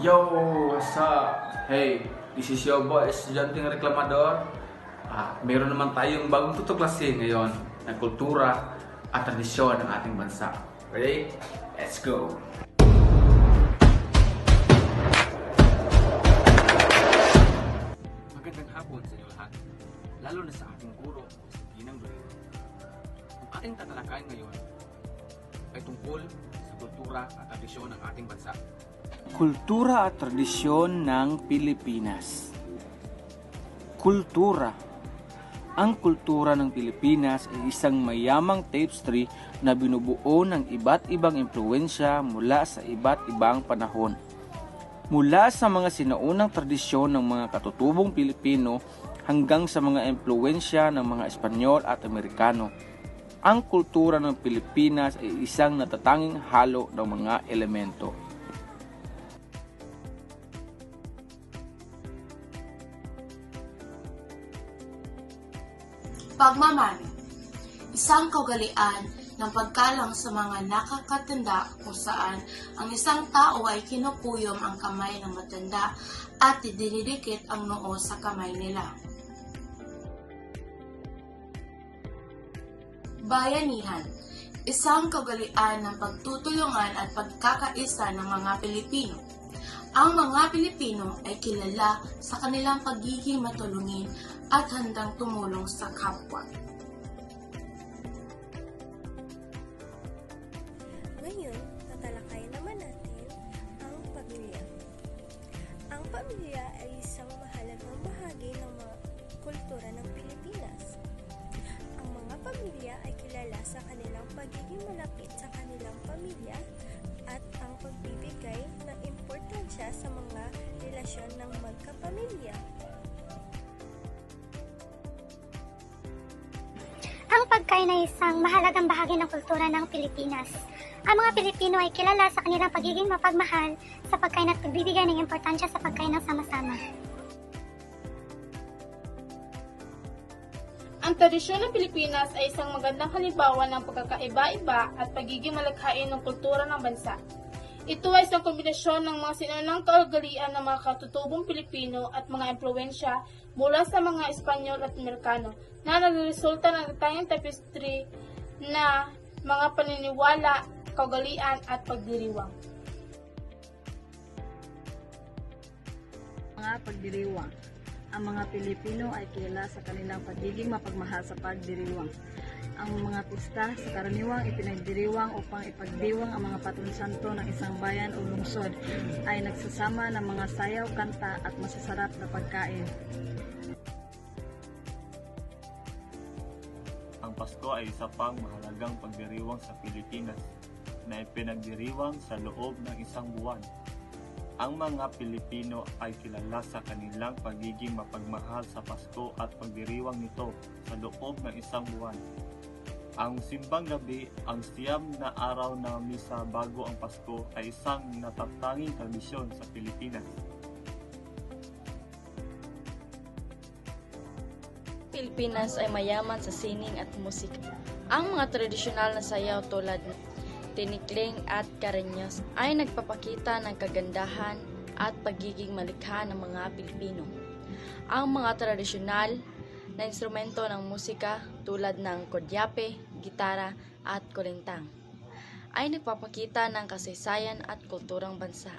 Yo, what's up? Hey, this is your boy, Estudyanteng Reklamador. Ah, meron naman tayong bagong tutuklasin ngayon na kultura at tradisyon ng ating bansa. Ready? Let's go! Magandang hapon sa inyo lahat, lalo na sa ating guro sa Ginang Dorino. Ang ating tatalakayin ngayon ay tungkol sa kultura at tradisyon ng ating bansa. Kultura at tradisyon ng Pilipinas. Kultura. Ang kultura ng Pilipinas ay isang mayamang tapestry na binubuo ng iba't ibang impluensya mula sa iba't ibang panahon. Mula sa mga sinaunang tradisyon ng mga katutubong Pilipino hanggang sa mga impluensya ng mga Espanyol at Amerikano. Ang kultura ng Pilipinas ay isang natatanging halo ng mga elemento. Pagmamani Isang kaugalian ng pagkalang sa mga nakakatanda kung saan ang isang tao ay kinukuyom ang kamay ng matanda at dinidikit ang noo sa kamay nila. Bayanihan Isang kaugalian ng pagtutulungan at pagkakaisa ng mga Pilipino. Ang mga Pilipino ay kilala sa kanilang pagiging matulungin at handang tumulong sa kapwa. Ngayon, tatalakayin naman natin ang pamilya. Ang pamilya ay isang mahalagang bahagi ng mga kultura ng Pilipinas. Ang mga pamilya ay kilala relasyon ng magkapamilya. Ang pagkain ay isang mahalagang bahagi ng kultura ng Pilipinas. Ang mga Pilipino ay kilala sa kanilang pagiging mapagmahal sa pagkain at pagbibigay ng importansya sa pagkain ng sama-sama. Ang tradisyon ng Pilipinas ay isang magandang halimbawa ng pagkakaiba-iba at pagiging malaghain ng kultura ng bansa. Ito ay isang kombinasyon ng mga sinunang kaugalian ng mga katutubong Pilipino at mga impluensya mula sa mga Espanyol at Amerikano na nagresulta ng tayong tapestry na mga paniniwala, kaugalian at pagdiriwang. mga pagdiriwang. Ang mga Pilipino ay kilala sa kanilang pagiging mapagmahal sa pagdiriwang. Ang mga pista sa karaniwang ipinagdiriwang upang ipagdiwang ang mga patron santo ng isang bayan o lungsod ay nagsasama ng mga sayaw, kanta at masasarap na pagkain. Ang Pasko ay isa pang mahalagang pagdiriwang sa Pilipinas na ipinagdiriwang sa loob ng isang buwan. Ang mga Pilipino ay kilala sa kanilang pagiging mapagmahal sa Pasko at pagdiriwang nito sa loob ng isang buwan. Ang simbang gabi, ang siyam na araw na misa bago ang Pasko ay isang natatanging tradisyon sa Pilipinas. Pilipinas ay mayaman sa sining at musika. Ang mga tradisyonal na sayaw tulad ng tinikling at karenyos ay nagpapakita ng kagandahan at pagiging malikha ng mga Pilipino. Ang mga tradisyonal na instrumento ng musika tulad ng kodyape, gitara at kulintang ay nagpapakita ng kasaysayan at kulturang bansa.